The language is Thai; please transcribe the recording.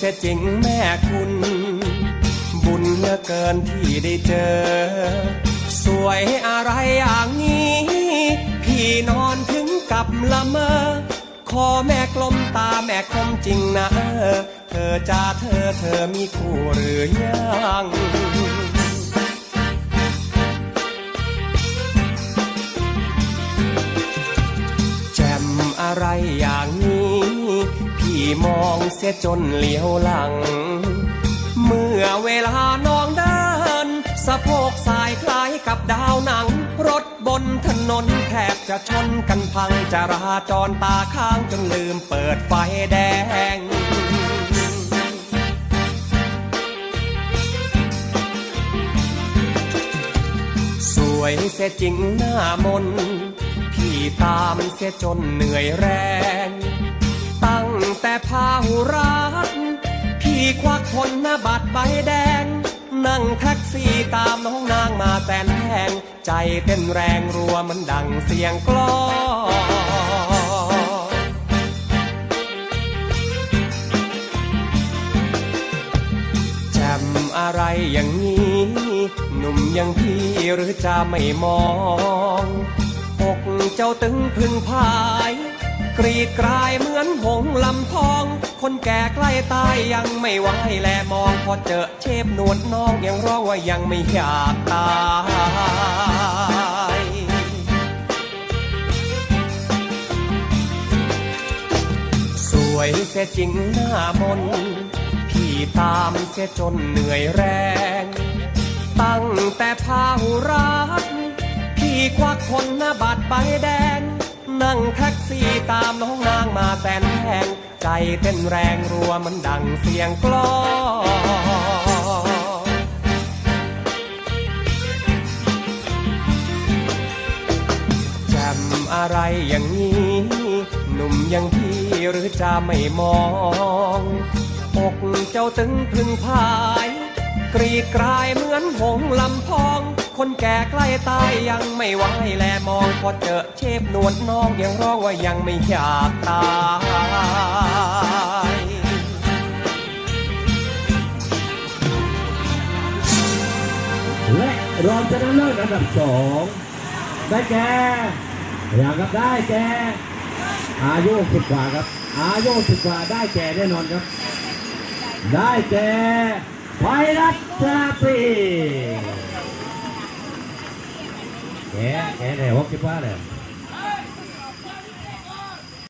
สียจริงแม่คุณ บุญเหลือเกินที่ได้เจอ สวยอะไรอย่างนี้ พี่นอนถึงกับละเมอขอแม่กลมตาแม่คมจริงนะเออเธอจ้าเธอเธอมีคู่หรือยังแจมอะไรอย่า มองเสียจนเหลียวหลัง เมื่อเวลาน้องเดินสะโพกสายคล้ายกับดาวหนัง รถบนถนนแทบจะชนกันพังจราจรตาค้างจนลืมเปิดไฟแดงสวยเสียจริงหน้ามน พี่ตามเสียจนเหนื่อยแรง แต่พาหุรักพี่ควักคนหน้าบัตรใบแดง นั่งแท็กซี่ตามน้องนางมาแสนแพงใจเต้นแรงรัวมันดังเสียงกลองแจมอะไรอย่างนี้ หนุ่มอย่างพี่หรือจะไม่มองอกเจ้าตึงพึงพาย กรีดกรายเหมือนหงลำพอง คนแก่ใกล้ตายยังไม่ไหวแลมอง พอเจอเชฟนวดน้องยังร้องว่ายังไม่อยากตายสวยเสียจริงหน้ามนพี่ตามเสียจนเหนื่อยแรง ตั้งแต่พาหุรักพี่ควักคนหน้าบัตรใบแดง นั่งแท็กซี่ตามน้องนางมาแสนแพงใจเต้นแรงรัวมันดังเสียงกลองจ่มอะไรอย่างนี้ หนุ่มอย่างพี่หรือจะไม่มองอกเจ้าตึงพึงพาย กรีดกรายเหมือนหงลำพอง คนแก่ใกล้ตายยังไม่ไหวแลมองพอเจอเชฟนวดน้องยังร้องว่ายังไม่อยากตายและรองชนะเลิศอันดับสองได้แก่อยางครับได้แก่อายุสิบกว่าครับ อายุสิบกว่าได้แก่แน่นอนครับ ได้แก่ ไพรัตชาตรี